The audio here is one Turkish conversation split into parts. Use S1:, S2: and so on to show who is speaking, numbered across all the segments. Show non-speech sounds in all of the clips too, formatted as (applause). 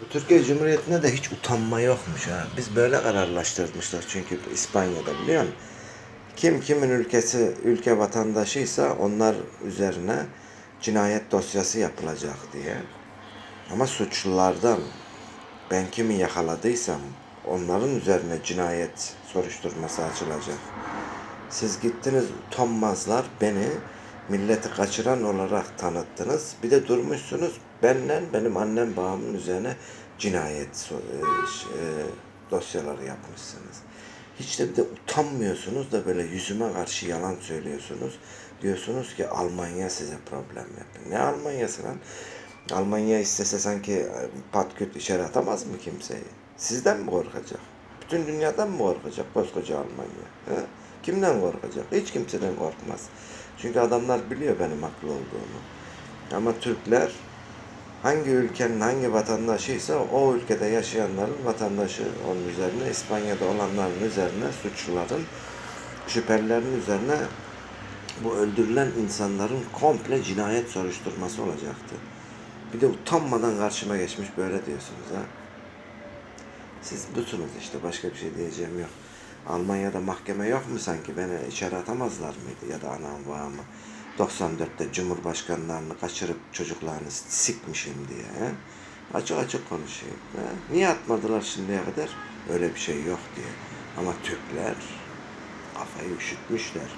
S1: Bu Türkiye Cumhuriyeti'nde de hiç utanma yokmuş ha. Biz böyle kararlaştırmışlar çünkü İspanya'da biliyor musun? Kim kimin ülkesi, ülke vatandaşıysa onlar üzerine cinayet dosyası yapılacak diye. Ama suçlulardan ben kimi yakaladıysam onların üzerine cinayet soruşturması açılacak. Siz gittiniz utanmazlar beni milleti kaçıran olarak tanıttınız. Bir de durmuşsunuz benden benim annem babamın üzerine cinayet e, e, dosyaları yapmışsınız. Hiç de bir de utanmıyorsunuz da böyle yüzüme karşı yalan söylüyorsunuz. Diyorsunuz ki Almanya size problem yapıyor. Ne Almanyası lan? Almanya istese sanki e, pat küt içeri atamaz mı kimseyi? Sizden mi korkacak? Bütün dünyadan mı korkacak koskoca Almanya? He? Kimden korkacak? Hiç kimseden korkmaz. Çünkü adamlar biliyor benim haklı olduğumu. Ama Türkler hangi ülkenin hangi vatandaşıysa o ülkede yaşayanların vatandaşı onun üzerine İspanya'da olanların üzerine suçluların şüphelilerin üzerine bu öldürülen insanların komple cinayet soruşturması olacaktı. Bir de utanmadan karşıma geçmiş böyle diyorsunuz ha. Siz busunuz işte başka bir şey diyeceğim yok. Almanya'da mahkeme yok mu sanki beni içeri atamazlar mıydı ya da anam babamı 94'te Cumhurbaşkanlarını kaçırıp çocuklarını sikmişim diye. He? Açık açık konuşayım. He? Niye atmadılar şimdiye kadar? Öyle bir şey yok diye. Ama Türkler kafayı üşütmüşler.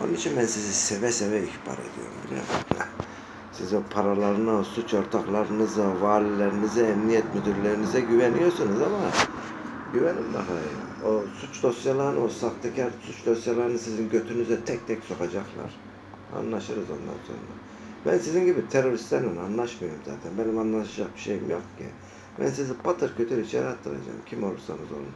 S1: Onun için ben sizi seve seve ihbar ediyorum biliyor musun? (laughs) Siz o paralarına, suç ortaklarınıza, valilerinize, emniyet müdürlerinize güveniyorsunuz ama güvenin bakayım. O suç dosyalarını, o sahtekar suç dosyalarını sizin götünüze tek tek sokacaklar. Anlaşırız ondan sonra. Ben sizin gibi teröristlerle anlaşmıyorum zaten. Benim anlaşacak bir şeyim yok ki. Ben sizi patır kütür içeri attıracağım. Kim olursanız olun.